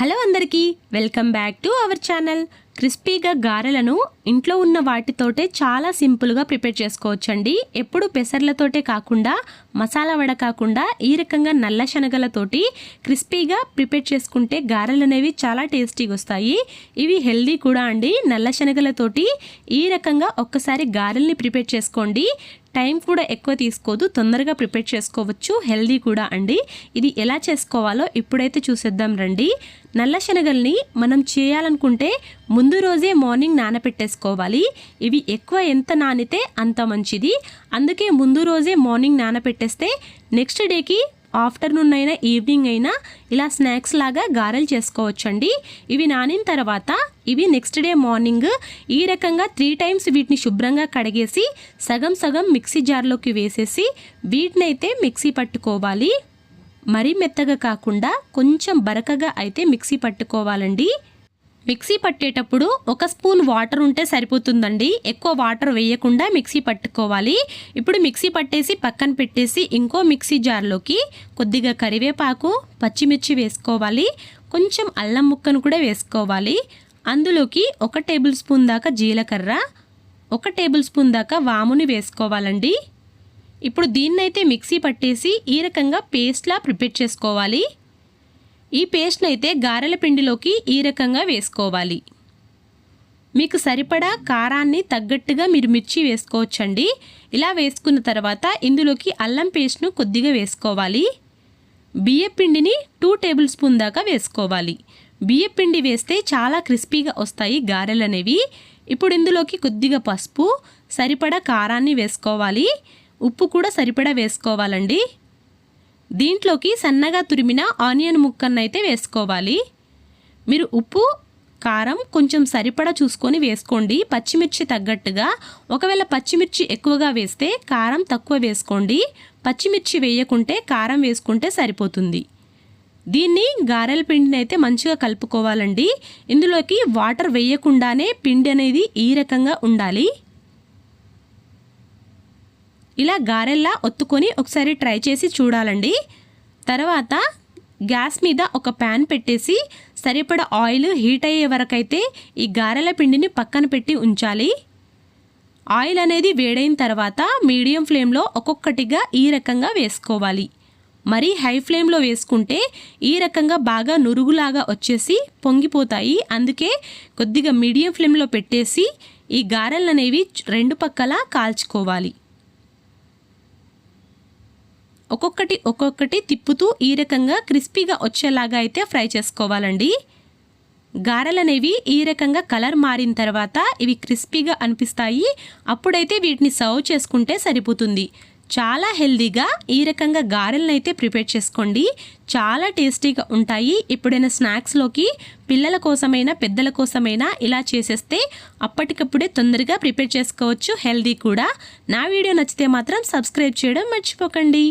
Hello అందరికీ welcome back to our channel. క్రిస్పీగా గారెలను ఇంట్లో ఉన్న వాటితోటే చాలా సింపుల్గా ప్రిపేర్ చేసుకోవచ్చండి. ఎప్పుడు పెసర్లతోటే కాకుండా మసాలా వడ కాకుండా ఈ రకంగా నల్ల శనగలతోటి క్రిస్పీగా ప్రిపేర్ చేసుకుంటే గారెలు అనేవి చాలా టేస్టీగా వస్తాయి. ఇవి హెల్దీ కూడా అండి. నల్ల శనగలతోటి ఈ రకంగా ఒక్కసారి గారెల్ని ప్రిపేర్ చేసుకోండి. టైం కూడా ఎక్కువ తీసుకోదు తొందరగా ప్రిపేర్ చేసుకోవచ్చు హెల్దీ కూడా అండి. ఇది ఎలా చేసుకోవాలో ఇప్పుడైతే చూసేద్దాం రండి. నల్ల శనగల్ని మనం చేయాలనుకుంటే ముందు రోజే మార్నింగ్ నానపెట్టేసుకోవాలి. ఇవి ఎక్కువ ఎంత నానితే అంత మంచిది. అందుకే ముందు రోజే మార్నింగ్ నానపెట్టేస్తే నెక్స్ట్ డేకి ఆఫ్టర్నూన్ అయినా ఈవినింగ్ అయినా ఇలా స్నాక్స్ లాగా గారెలు చేసుకోవచ్చండి. ఇవి నానిన తర్వాత ఇవి నెక్స్ట్ డే మార్నింగ్ ఈ రకంగా త్రీ టైమ్స్ వీటిని శుభ్రంగా కడిగేసి సగం సగం మిక్సీ జార్లోకి వేసేసి వీటిని అయితే మిక్సీ పట్టుకోవాలి. మరీ మెత్తగా కాకుండా కొంచెం బరకగా అయితే మిక్సీ పట్టుకోవాలండి. మిక్సీ పట్టేటప్పుడు ఒక స్పూన్ వాటర్ ఉంటే సరిపోతుందండి. ఎక్కువ వాటర్ వేయకుండా మిక్సీ పట్టుకోవాలి. ఇప్పుడు మిక్సీ పట్టేసి పక్కన పెట్టేసి ఇంకో మిక్సీ జార్లోకి కొద్దిగా కరివేపాకు పచ్చిమిర్చి వేసుకోవాలి. కొంచెం అల్లం ముక్కను కూడా వేసుకోవాలి. అందులోకి ఒక టేబుల్ స్పూన్ దాకా జీలకర్ర ఒక టేబుల్ స్పూన్ దాకా వాముని వేసుకోవాలండి. ఇప్పుడు దీన్నైతే మిక్సీ పట్టేసి ఈ రకంగా పేస్ట్లా ప్రిపేర్ చేసుకోవాలి. ఈ పేస్ట్ని అయితే గారెల పిండిలోకి ఈ రకంగా వేసుకోవాలి. మీకు సరిపడా కారాన్ని తగ్గట్టుగా మీరు మిర్చి వేసుకోవచ్చండి. ఇలా వేసుకున్న తర్వాత ఇందులోకి అల్లం పేస్ట్ను కొద్దిగా వేసుకోవాలి. బియ్యపిండిని టూ టేబుల్ స్పూన్ దాకా వేసుకోవాలి. బియ్యపిండి వేస్తే చాలా క్రిస్పీగా వస్తాయి గారెలు అనేవి ఇప్పుడు ఇందులోకి కొద్దిగా పసుపు సరిపడా కారాన్ని వేసుకోవాలి. ఉప్పు కూడా సరిపడా వేసుకోవాలండి. దీంట్లోకి సన్నగా తురిమిన ఆనియన్ ముక్కన్నైతే వేసుకోవాలి. మీరు ఉప్పు కారం కొంచెం సరిపడా చూసుకొని వేసుకోండి. పచ్చిమిర్చి తగ్గట్టుగా. ఒకవేళ పచ్చిమిర్చి ఎక్కువగా వేస్తే కారం తక్కువ వేసుకోండి. పచ్చిమిర్చి వేయకుంటే కారం వేసుకుంటే సరిపోతుంది. దీన్ని గారెల పిండిని అయితే మంచిగా కలుపుకోవాలండి. ఇందులోకి వాటర్ వేయకుండానే పిండి అనేది ఈ రకంగా ఉండాలి. ఇలా గారెల్లా ఒత్తుకొని ఒకసారి ట్రై చేసి చూడాలండి. తర్వాత గ్యాస్ మీద ఒక ప్యాన్ పెట్టేసి సరిపడ ఆయిల్ హీట్ అయ్యే వరకైతే ఈ గారెల పిండిని పక్కన పెట్టి ఉంచాలి. ఆయిల్ అనేది వేడైన తర్వాత మీడియం ఫ్లేమ్లో ఒక్కొక్కటిగా ఈ రకంగా వేసుకోవాలి. మరీ హై ఫ్లేమ్లో వేసుకుంటే ఈ రకంగా బాగా నురుగులాగా వచ్చేసి పొంగిపోతాయి. అందుకే కొద్దిగా మీడియం ఫ్లేమ్లో పెట్టేసి ఈ గారెలు అనేవి రెండు పక్కల కాల్చుకోవాలి. ఒక్కొక్కటి ఒక్కొక్కటి తిప్పుతూ ఈ రకంగా క్రిస్పీగా వచ్చేలాగా అయితే ఫ్రై చేసుకోవాలండి. గారెలు అనేవి ఈ రకంగా కలర్ మారిన తర్వాత ఇవి క్రిస్పీగా అనిపిస్తాయి. అప్పుడైతే వీటిని సర్వ్ చేసుకుంటే సరిపోతుంది. చాలా హెల్దీగా ఈ రకంగా గారెలను అయితే ప్రిపేర్ చేసుకోండి. చాలా టేస్టీగా ఉంటాయి. ఇప్పుడైనా స్నాక్స్లోకి పిల్లల కోసమైనా పెద్దల కోసమైనా ఇలా చేసేస్తే అప్పటికప్పుడే తొందరగా ప్రిపేర్ చేసుకోవచ్చు. హెల్దీ కూడా. నా వీడియో నచ్చితే మాత్రం సబ్స్క్రైబ్ చేయడం మర్చిపోకండి.